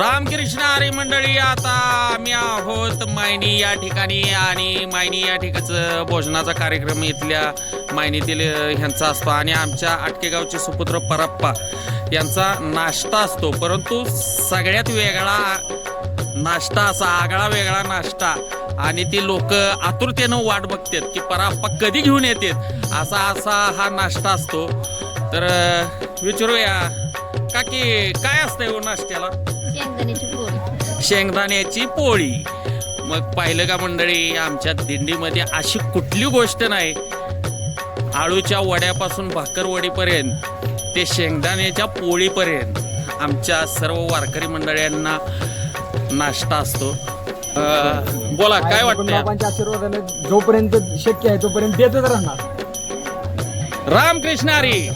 रामकृष्ण आरे मंडळी आता आम्ही आहोत मायनी या ठिकाणी आणि मायनी या ठिकाणचं भोजनाचा कार्यक्रम इथल्या मायनीतील ह्यांचा असतो. आणि आमच्या आटकेगावचे सुपुत्र परप्पा यांचा नाश्ता असतो. परंतु सगळ्यात वेगळा नाश्ता असा आगळा वेगळा नाश्ता. आणि ती लोक आतुरतेनं वाट बघतात की पराप्पा कधी घेऊन येतात असा असा हा नाश्ता असतो. तर विचारूया. काकी काय असतंय हो नाश्त्याला? शेंगदाण्याची पोळी. शेंगदाण्याची पोळी. मग पाहिलं का मंडळी आमच्या दिंडीमध्ये अशी कुठली गोष्ट नाही. आळूच्या वड्यापासून भाकरवडीपर्यंत ते शेंगदाण्याच्या पोळीपर्यंत आमच्या सर्व वारकरी मंडळींना नाश्ता असतो. बोला काय वाटतं आशीर्वादाने जोपर्यंत शक्य आहे तोपर्यंत देतच राहणार. रामकृष्ण हरी.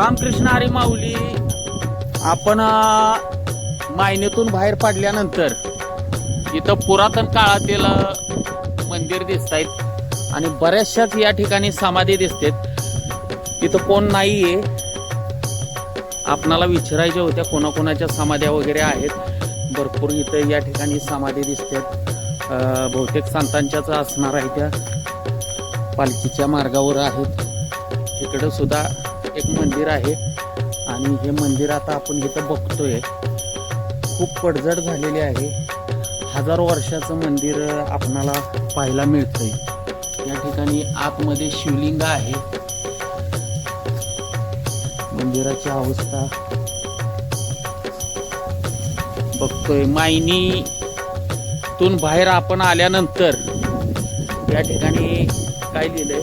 रामकृष्ण हरी माऊली. आपण मायनेतून बाहेर पडल्यानंतर इथं पुरातन काळातील मंदिर दिसत आहेत आणि बऱ्याचशाच या ठिकाणी समाधी दिसतात. इथं कोण नाहीये. आपणाला विचारायच्या होत्या कोणाकोणाच्या समाध्या वगैरे आहेत. भरपूर इथं या ठिकाणी समाधी दिसतात. बहुतेक संतांच्याच असणार आहे त्या. पालखीच्या मार्गावर आहेत. तिकडं सुद्धा एक मंदिर आहे. आणि हे मंदिर आता आपण इथं बघतोय. खूप पडझड झालेली आहे. हजारो वर्षाचं मंदिर आपणाला पाहायला मिळतंय. या ठिकाणी आतमध्ये शिवलिंग आहे. मंदिराची अवस्था बघतोय. मायनी तून बाहेर आपण आल्यानंतर या ठिकाणी काय लिहिलंय?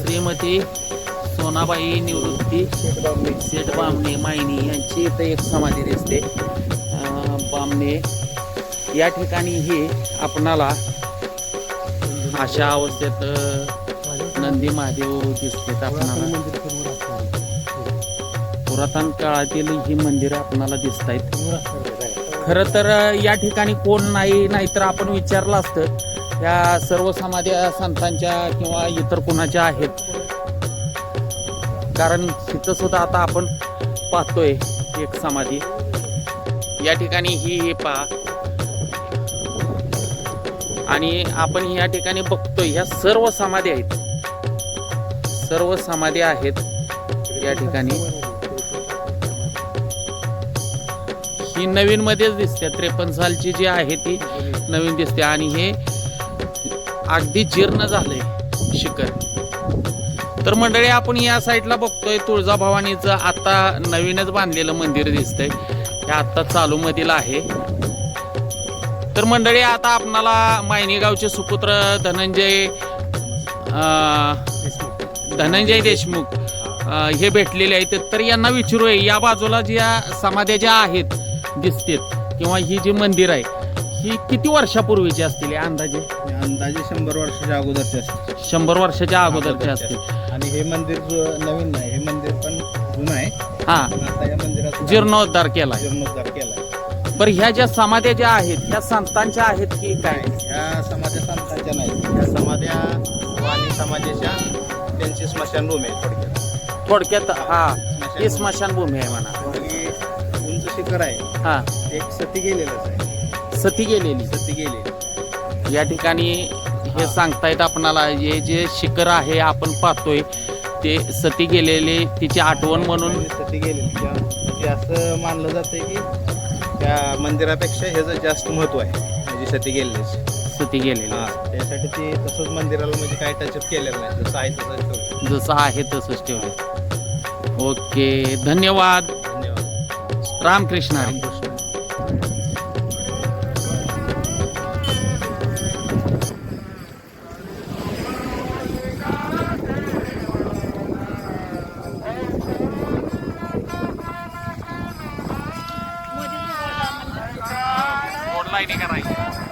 श्रीमती सोनाबाई निवृत्ती. सेठ बामणे मायनी यांची इथं एक समाधी दिसते. बामणे. या ठिकाणी हे आपणाला अशा अवस्थेत नंदी महादेव दिसतात आपणाला. पुरातन काळातील ही मंदिरं आपणाला दिसत आहेत खरं तर या ठिकाणी कोण नाही नाहीतर आपण विचारलं असतं. या सर्व समाध्या संतांच्या किंवा इतर कोणाच्या आहेत? कारण तिथं सुद्धा आता आपण पाहतोय एक समाधी. या ठिकाणी ही हे पहा. आणि आपण या ठिकाणी बघतोय ह्या सर्व समाधी आहेत. सर्व समाधी आहेत या ठिकाणी. ही नवीन मध्येच दिसते त्रेपन्न सालची जी आहे ती नवीन दिसते. आणि हे अगदी जीर्ण झालंय शिखर. तर मंडळी आपण या साईडला बघतोय तुळजाभवानीचं आता नवीनच बांधलेलं मंदिर दिसतंय. हे आता चालू मधील आहे. तर मंडळी आता आपणाला मायनी गावचे सुपुत्र धनंजय धनंजय देशमुख हे भेटलेले आहेत. तर यांना विचारूया या बाजूला ज्या समाध्या ज्या आहेत दिसतेत किंवा ही जी मंदिर आहे ही किती वर्षापूर्वीची असतील अंदाजे? अंदाजे शंभर वर्षाच्या अगोदरचे असते शंभर वर्षाच्या अगोदरची असतील. आणि हे मंदिर जो नवीन नाही हे मंदिर पण जुनं आहे. हा. आता या मंदिराचा जीर्णोद्धार केलाय. जीर्णोद्धार केलाय. बरं ह्या ज्या समाध्या ज्या आहेत ह्या संतांच्या आहेत की काय? ह्या समाध्या संतांच्या नाही. ह्या समाध्या वाणी समाजाच्या त्यांची स्मशानभूमी आहे थोडक्यात. थोडक्यात हा. ही स्मशानभूमी आहे म्हणा. ही उंच शिखर आहे. हा. एक सती गेलेलंच आहे. सती गेलेली. सती गेलेली. या ठिकाणी हे सांगतायत आपणाला हे जे शिखर आहे आपण पाहतोय ते सती गेलेले तिची आठवण म्हणून. सती गेलेली त्या- म्हणजे असं मानलं जातंय की त्या मंदिरापेक्षा ह्याचं जास्त महत्त्व आहे म्हणजे सती गेलेलीच. सती गेलेली. हा त्यासाठी ते तसंच मंदिराला म्हणजे काही टचअप केलेलं नाही जसं आहे तसंच ठेवलं. जसं आहे तसंच ठेवलं. ओके धन्यवाद. धन्यवाद. Ramakrishna Hari. là cái này.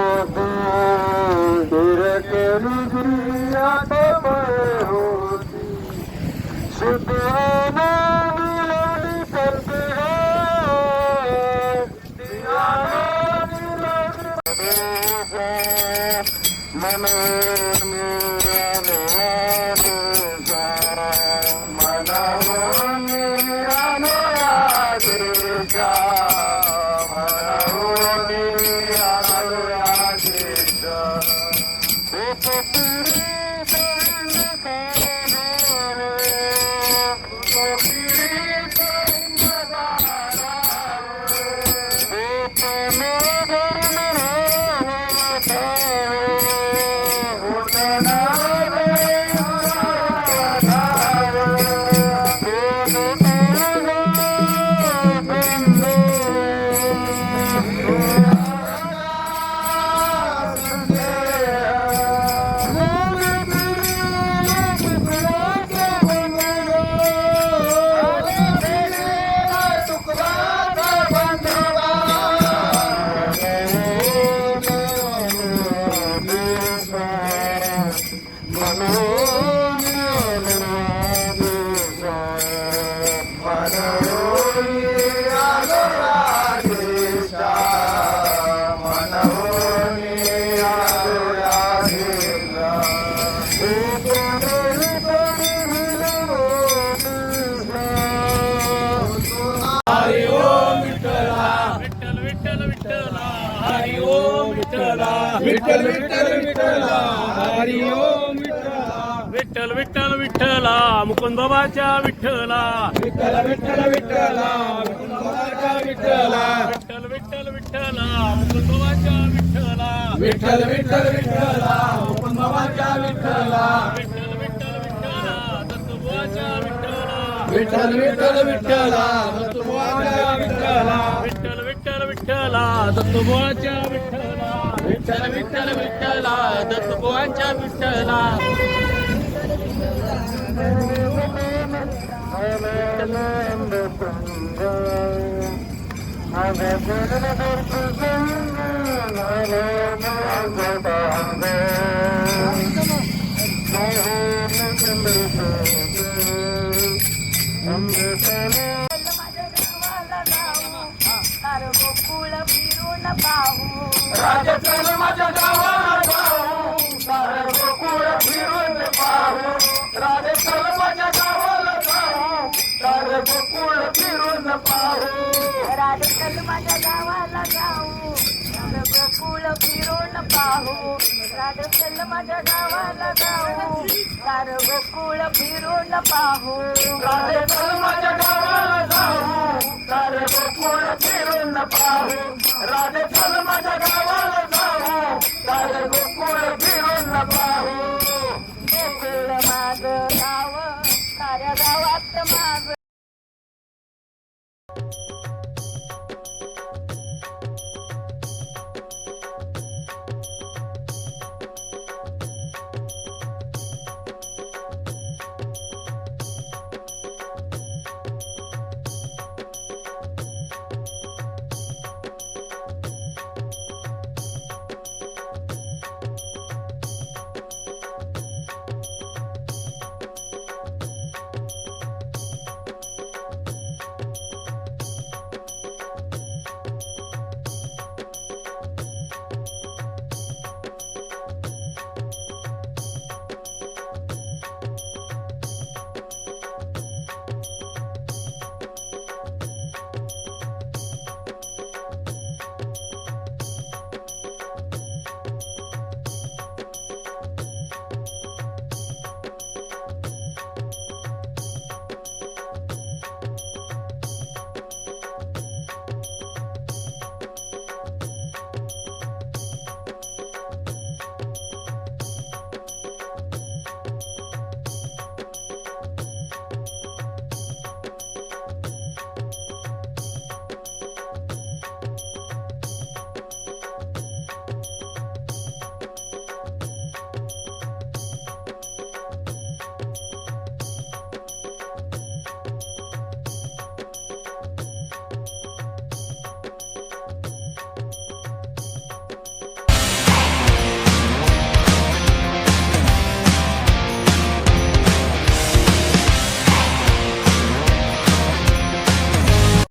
Mm-hmm. विठ्ठला विठ्ठल विठ्ठल विठ्ठला मुकुंदबाच्या विठ्ठला. विठ्ठल विठ्ठल विठ्ठला विठ्ठलाच्या विठ्ठला. विठ्ठल विठ्ठल विठ्ठला मुकुंदबाच्या विठ्ठला. विठ्ठल विठ्ठल विठ्ठला उपनवाच्या विठ्ठला. विठ्ठल विठ्ठल विठ्ठला दत्तुबाच्या विठ्ठला. विठ्ठल विठ्ठल विठ्ठला दत्तुबाच्या विठ्ठला. विठ्ठल विठ्ठल विठ्ठला दत्तुबाच्या विठ्ठला. विठ्ठल विठ्ठल विठ्ठला दत्तबुवांच्या विठ्ठला गोकुळ राजस्थान गावाला जाऊ गोकुळ फिरून पाहू राजस्थान माझ्या गावाला जाऊ. सारं गोकुळ फिरून पाहू राजस्थान माझ्या गावाला जाऊ सारं गोकुळ फिरून पाहू माझ्या गावाला जाऊ गोकुळ फिरून पाहू राजस्थान माझ्या गावाला जाऊ सारं गोकुळ फिरून पाहू.